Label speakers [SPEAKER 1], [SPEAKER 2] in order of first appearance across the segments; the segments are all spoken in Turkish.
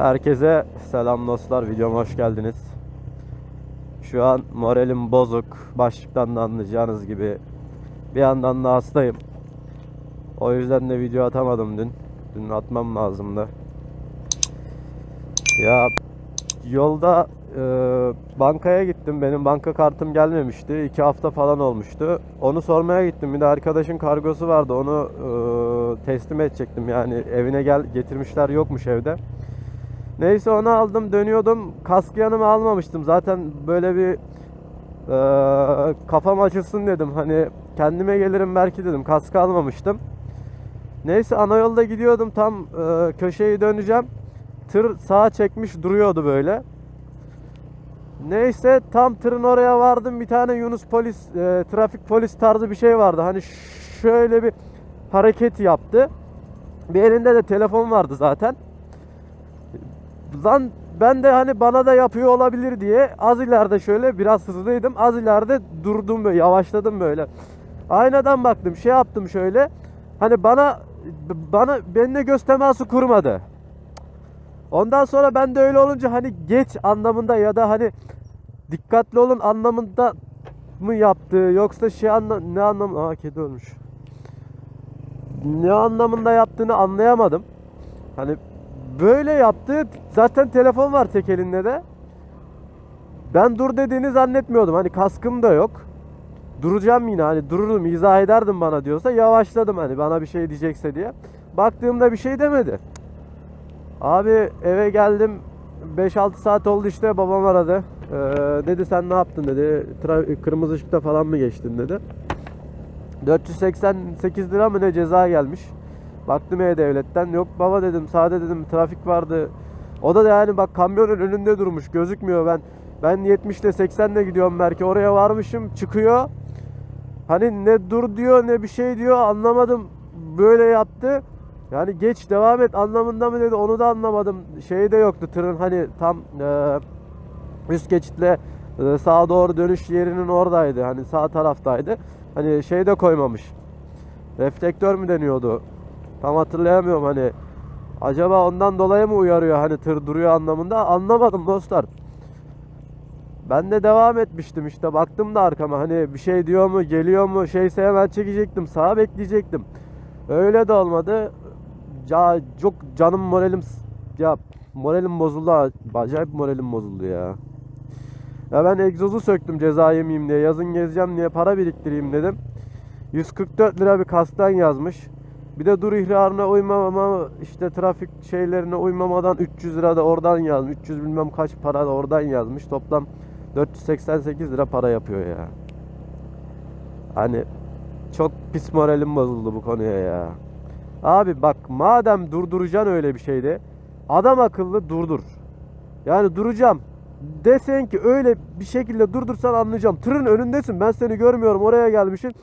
[SPEAKER 1] Herkese selam dostlar. Videoma hoş geldiniz. Şu an moralim bozuk. Başlıktan da anlayacağınız gibi. Bir yandan da hastayım. O yüzden de video atamadım dün. Dün atmam lazımdı. Ya yolda e, bankaya gittim. Benim banka kartım gelmemişti. iki hafta falan olmuştu. Onu sormaya gittim. Bir de arkadaşın kargosu vardı. Onu e, teslim edecektim. Yani evine gel getirmişler yokmuş evde. Neyse onu aldım dönüyordum. Kaskı yanıma almamıştım. Zaten böyle bir e, kafam açılsın dedim. Hani kendime gelirim belki dedim. Kaskı almamıştım. Neyse ana yolda gidiyordum. Tam e, köşeyi döneceğim. Tır sağa çekmiş duruyordu böyle. Neyse tam tırın oraya vardım. Bir tane Yunus polis, e, trafik polis tarzı bir şey vardı. Hani şöyle bir hareket yaptı. Bir elinde de telefon vardı zaten. Lan ben de hani bana da yapıyor olabilir diye az ileride şöyle biraz hızlıydım. Az ileride durdum böyle yavaşladım böyle. Aynadan baktım şey yaptım şöyle. Hani bana bana benimle göz teması kurmadı. Ondan sonra ben de öyle olunca hani geç anlamında ya da hani dikkatli olun anlamında mı yaptı yoksa şey anla ne anlam Aa kedi ölmüş. Ne anlamında yaptığını anlayamadım. Hani böyle yaptı. Zaten telefon var tek elinde de. Ben dur dediğini zannetmiyordum. Hani kaskım da yok. Duracağım yine hani dururum izah ederdim bana diyorsa yavaşladım hani bana bir şey diyecekse diye. Baktığımda bir şey demedi. Abi eve geldim 5-6 saat oldu işte babam aradı. Ee, dedi sen ne yaptın dedi. Tra- kırmızı ışıkta falan mı geçtin dedi. 488 lira mı ne ceza gelmiş. Baktım E-Devlet'ten. Yok baba dedim sade dedim trafik vardı. O da yani bak kamyonun önünde durmuş gözükmüyor ben. Ben 70 ile 80 ile gidiyorum belki oraya varmışım çıkıyor. Hani ne dur diyor ne bir şey diyor anlamadım. Böyle yaptı. Yani geç devam et anlamında mı dedi onu da anlamadım. Şey de yoktu tırın hani tam e, üst geçitle e, sağa doğru dönüş yerinin oradaydı. Hani sağ taraftaydı. Hani şey de koymamış. Reflektör mü deniyordu? Tam hatırlayamıyorum hani. Acaba ondan dolayı mı uyarıyor hani tır duruyor anlamında? Anlamadım dostlar. Ben de devam etmiştim işte baktım da arkama hani bir şey diyor mu geliyor mu şeyse hemen çekecektim sağa bekleyecektim. Öyle de olmadı. Ya çok canım moralim ya moralim bozuldu acayip moralim bozuldu ya. Ya ben egzozu söktüm ceza yemeyeyim diye yazın gezeceğim diye para biriktireyim dedim. 144 lira bir kastan yazmış. Bir de dur ihrarına uymama işte trafik şeylerine uymamadan 300 lira da oradan yazmış. 300 bilmem kaç para da oradan yazmış. Toplam 488 lira para yapıyor ya. Hani çok pis moralim bozuldu bu konuya ya. Abi bak madem durduracaksın öyle bir şeyde adam akıllı durdur. Yani duracağım. Desen ki öyle bir şekilde durdursan anlayacağım. Tırın önündesin ben seni görmüyorum oraya gelmişsin.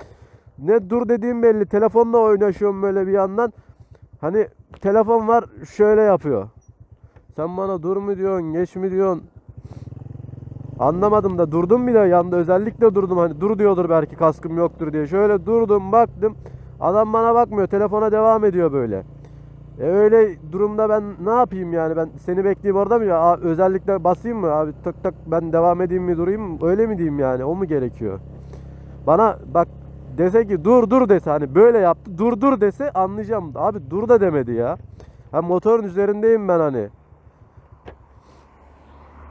[SPEAKER 1] Ne dur dediğim belli. Telefonla oynaşıyorum böyle bir yandan. Hani telefon var şöyle yapıyor. Sen bana dur mu diyorsun, geç mi diyorsun? Anlamadım da durdum bir de yanda özellikle durdum hani dur diyordur belki kaskım yoktur diye. Şöyle durdum baktım. Adam bana bakmıyor. Telefona devam ediyor böyle. E öyle durumda ben ne yapayım yani ben seni bekleyeyim orada mı ya Aa, özellikle basayım mı abi tak tak ben devam edeyim mi durayım mı öyle mi diyeyim yani o mu gerekiyor? Bana bak dese ki dur dur dese hani böyle yaptı dur dur dese anlayacağım. Abi dur da demedi ya. Ha motorun üzerindeyim ben hani.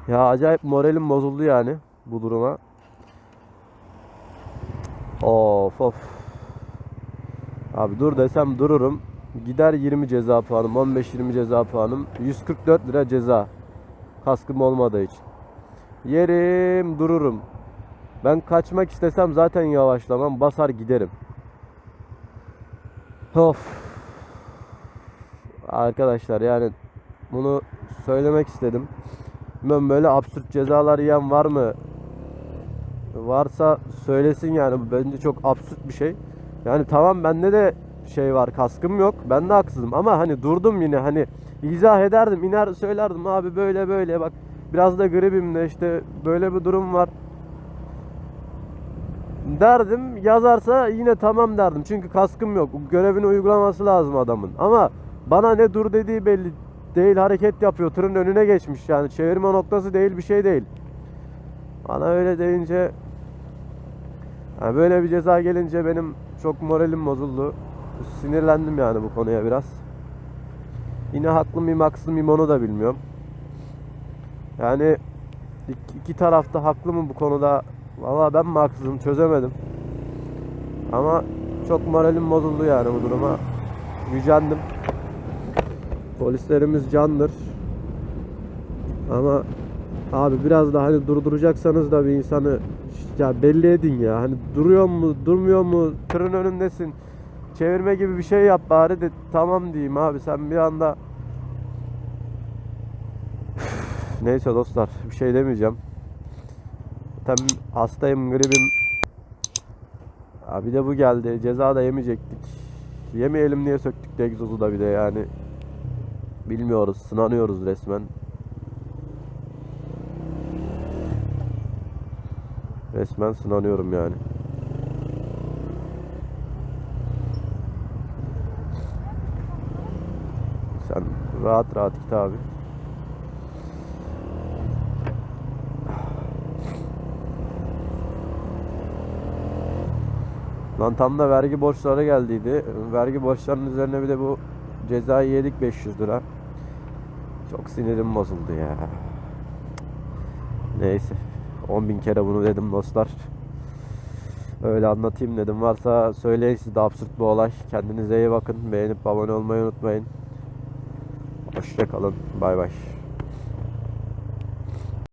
[SPEAKER 1] Ya acayip moralim bozuldu yani bu duruma. Of of. Abi dur desem dururum. Gider 20 ceza puanım, 15-20 ceza puanım. 144 lira ceza. Kaskım olmadığı için. Yerim dururum. Ben kaçmak istesem zaten yavaşlamam. Basar giderim. Of. Arkadaşlar yani bunu söylemek istedim. Bilmiyorum böyle absürt cezalar yiyen var mı? Varsa söylesin yani. Bence çok absürt bir şey. Yani tamam bende de şey var kaskım yok. Ben de haksızım ama hani durdum yine hani izah ederdim iner söylerdim abi böyle böyle bak biraz da gribim de işte böyle bir durum var derdim yazarsa yine tamam derdim çünkü kaskım yok görevini uygulaması lazım adamın ama bana ne dur dediği belli değil hareket yapıyor. Tırın önüne geçmiş yani çevirme noktası değil bir şey değil. Bana öyle deyince yani böyle bir ceza gelince benim çok moralim bozuldu. Sinirlendim yani bu konuya biraz. Yine haklı mıyım haksız mıyım onu da bilmiyorum. Yani iki, tarafta haklı mı bu konuda? Valla ben mi haksızım çözemedim. Ama çok moralim bozuldu yani bu duruma. Gücendim. Polislerimiz candır. Ama abi biraz da hani durduracaksanız da bir insanı ya belli edin ya. Hani duruyor mu, durmuyor mu? Tırın önündesin. Çevirme gibi bir şey yap bari de tamam diyeyim abi. Sen bir anda Neyse dostlar bir şey demeyeceğim. Tam hastayım, gribim. Ha bir de bu geldi. Ceza da yemeyecektik. Yemeyelim diye söktük de egzozu da bir de yani. Bilmiyoruz, sınanıyoruz resmen. Resmen sınanıyorum yani. Sen rahat rahat git abi. Lan tam da vergi borçları geldiydi. Vergi borçlarının üzerine bir de bu cezayı yedik 500 lira. Çok sinirim bozuldu ya. Neyse. 10 bin kere bunu dedim dostlar. Öyle anlatayım dedim. Varsa söyleyin siz de absürt bir olay. Kendinize iyi bakın. Beğenip abone olmayı unutmayın. Hoşçakalın. Bay bay.